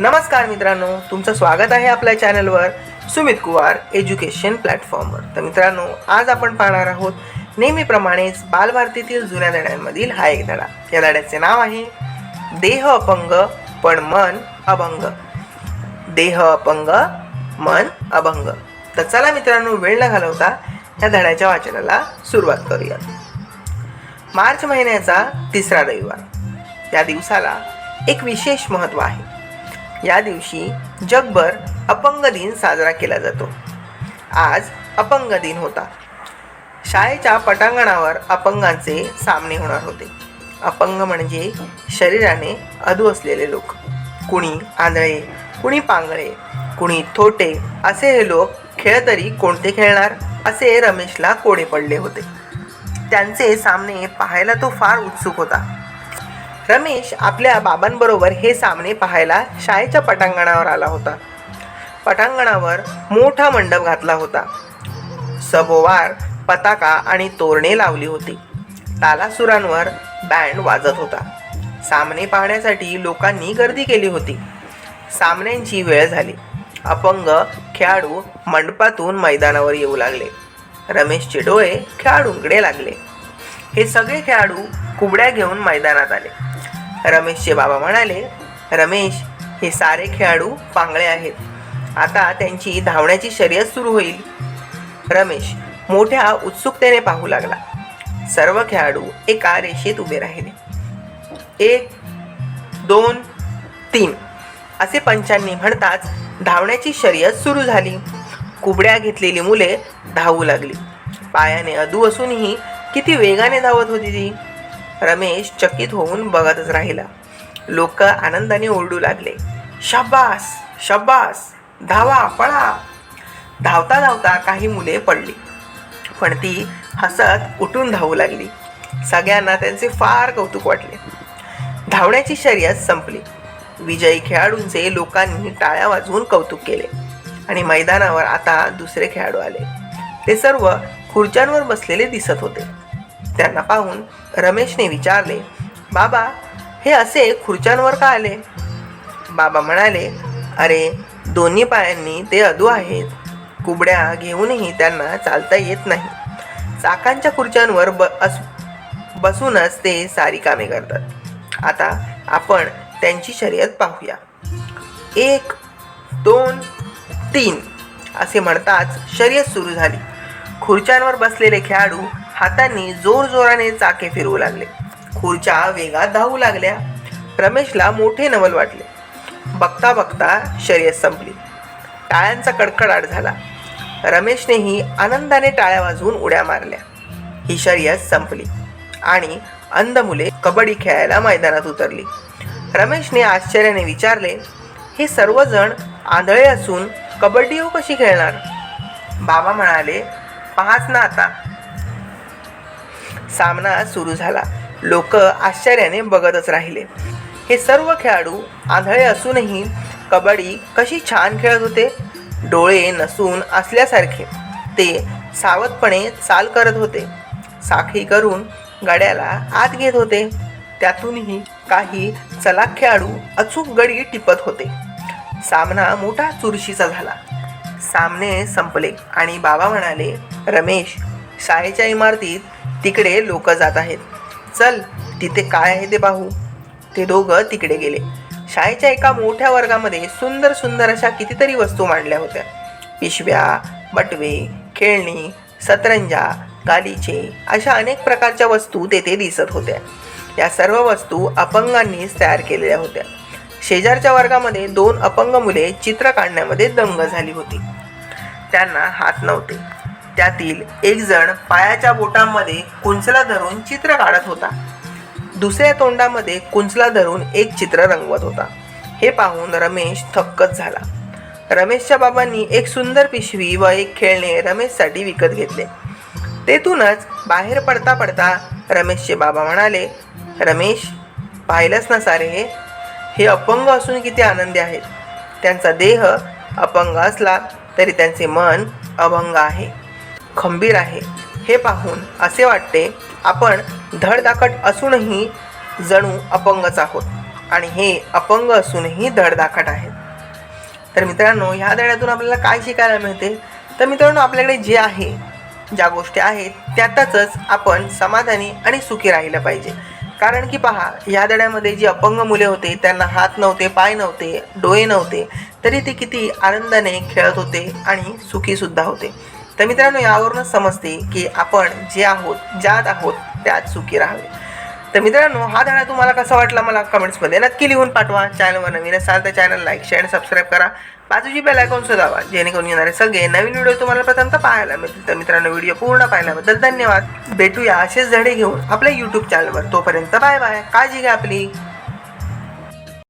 नमस्कार मित्रांनो तुमचं स्वागत आहे आपल्या चॅनलवर सुमित कुवार एज्युकेशन प्लॅटफॉर्मवर. तर मित्रांनो आज आपण पाहणार आहोत नेहमीप्रमाणेच बालभारतीतील जुन्या धड्यांमधील हा एक धडा. या धड्याचे नाव आहे देह अपंग पण मन अभंग. देह अपंग मन अभंग. तर चला मित्रांनो वेळ न घालवता या धड्याच्या वाचनाला सुरुवात करूया मार्च महिन्याचा तिसरा रविवार. या दिवसाला एक विशेष महत्त्व आहे. या दिवशी जगभर अपंग दिन साजरा केला जातो. आज अपंग दिन होता. शाळेच्या पटांगणावर अपंगांचे सामने होणार होते. अपंग म्हणजे शरीराने अधू असलेले लोक. कुणी आंधळे कुणी पांगळे कुणी थोटे असे हे लोक खेळ तरी कोणते खेळणार? असे रमेशला कोडे पडले होते. त्यांचे सामने पाहायला तो फार उत्सुक होता. रमेश आपल्या बाबांबरोबर हे सामने पाहायला शाळेच्या पटांगणावर आला होता. पटांगणावर मोठा मंडप घातला होता. सभोवार पताका आणि तोरणे लावली होती. तालासुरांवर बँड वाजत होता. सामने पाहण्यासाठी लोकांनी गर्दी केली होती. सामन्यांची वेळ झाली. अपंग खेळाडू मंडपातून मैदानावर येऊ लागले. रमेशचे डोळे खेळाडूंकडे लागले. हे सगळे खेळाडू कुबड्या घेऊन मैदानात आले. रमेशचे बाबा म्हणाले रमेश हे सारे खेळाडू पांगळे आहेत. आता त्यांची धावण्याची शर्यत सुरू होईल. रमेश मोठ्या उत्सुकतेने पाहू लागला. सर्व खेळाडू एका रेषेत उभे राहिले. एक दोन तीन असे पंचांनी म्हणताच धावण्याची शर्यत सुरू झाली. कुबड्या घेतलेली मुले धावू लागली. पायाने अदू असूनही किती वेगाने धावत होती ती? रमेश चकित होऊन बघतच राहिला. लोक आनंदाने ओरडू लागले. शब्बास शब्बास धावा पळा. धावता धावता काही मुले पडली. पण ती हसत उठून धावू लागली. सगळ्यांना त्यांचे फार कौतुक वाटले. धावण्याची शर्यत संपली. विजयी खेळाडूंचे लोकांनी टाळ्या वाजवून कौतुक केले आणि मैदानावर आता दुसरे खेळाडू आले. ते सर्व खुर्च्यांवर बसलेले दिसत होते. त्यांना पाहून रमेशने विचारले बाबा हे असे खुर्च्यांवर का आले? बाबा म्हणाले अरे दोन्ही पायांनी ते अधू आहेत. कुबड्या घेऊनही त्यांना चालता येत नाही. चाकांच्या खुर्च्यांवर ब अस बसूनच ते सारी कामे करतात. आता आपण त्यांची शर्यत पाहूया. एक दोन तीन असे म्हणताच शर्यत सुरू झाली. खुर्च्यांवर बसलेले खेळाडू हातांनी जोरजोराने चाके फिरवू लागले. खुर्च्या वेगात धावू लागल्या. रमेशला मोठे नवल वाटले. बघता बघता शर्यत संपली. टाळ्यांचा कडकडाट झाला. रमेशनेही आनंदाने टाळ्या वाजवून उड्या मारल्या. ही शर्यत संपली आणि अंध मुले कबड्डी खेळायला मैदानात उतरली. रमेशने आश्चर्याने विचारले हे सर्वजण आंधळे असून कबड्डी हो कशी खेळणार? बाबा म्हणाले पाहाच ना आता. सामना सुरू झाला. लोक आश्चर्याने बघतच राहिले. हे सर्व खेळाडू आंधळे असूनही कबड्डी कशी छान खेळत होते? डोळे नसून असल्यासारखे. ते सावधपणे चाल करत होते. साखळी करून गड्याला आत घेत होते. त्यातूनही काही चलाख खेळाडू अचूक गडी टिपत होते. सामना मोठा चुरशीचा झाला. सामने संपले आणि बाबा म्हणाले रमेश शाळेच्या इमारतीत तिकडे लोक जात आहेत. चल तिथे काय आहे ते पाहू. ते दोघं तिकडे गेले. शाळेच्या एका मोठ्या वर्गामध्ये सुंदर सुंदर अशा कितीतरी वस्तू मांडल्या होत्या. पिशव्या बटवे खेळणी सतरंजा गालीचे अशा अनेक प्रकारच्या वस्तू तेथे दिसत होत्या. या सर्व वस्तू अपंगांनीच तयार केलेल्या होत्या. शेजारच्या वर्गामध्ये दोन अपंग मुले चित्र काढण्यामध्ये दंग झाली होती. त्यांना हात नव्हते. त्यातील एक जण पायाच्या बोटांमध्ये कुंचला धरून चित्र काढत होता. दुसऱ्या तोंडामध्ये कुंचला धरून एक चित्र रंगवत होता. हे पाहून रमेश थक्कच झाला. रमेशच्या बाबांनी एक सुंदर पिशवी व एक खेळणे रमेशसाठी विकत घेतले. तेथूनच बाहेर पडता पडता रमेशचे बाबा म्हणाले रमेश पाहिलंच ना सारे हे हे अपंग असून किती आनंदी आहेत. त्यांचा देह अपंग असला तरी त्यांचे मन अभंग आहे. खंबीर आहे. हे पाहून असे वाटते आपण धडधाकट असूनही जणू अपंगच आहोत आणि हे अपंग असूनही धडधाकट आहेत. तर मित्रांनो ह्या धड्यातून आपल्याला काय शिकायला मिळते? तर मित्रांनो आपल्याकडे जे आहे ज्या गोष्टी आहेत त्यातच आपण समाधानी आणि सुखी राहिलं पाहिजे. कारण की पहा या धड्यामध्ये जी अपंग मुले होते त्यांना हात नव्हते पाय नव्हते डोळे नव्हते तरी ते किती आनंदाने खेळत होते आणि सुखीसुद्धा होते. तर मित्रांनो यावरूनच समजते की आपण जे आहोत ज्यात आहोत त्यात सुखी राहावे. तर मित्रांनो हा धडा तुम्हाला कसा वाटला मला कमेंट्समध्ये नक्की लिहून पाठवा. चॅनलवर नवीन असाल तर चॅनल लाईक शेअर आणि सबस्क्राईब करा. बाजूची बेल आयकॉन सुद्धा जेणेकरून येणारे सगळे नवीन व्हिडिओ तुम्हाला प्रथमतः पाहायला मिळतील. तर मित्रांनो व्हिडिओ पूर्ण पाहिल्याबद्दल धन्यवाद. भेटूया असेच धडे घेऊन आपल्या यूट्यूब चॅनलवर तोपर्यंत बाय बाय काळजी घ्या आपली.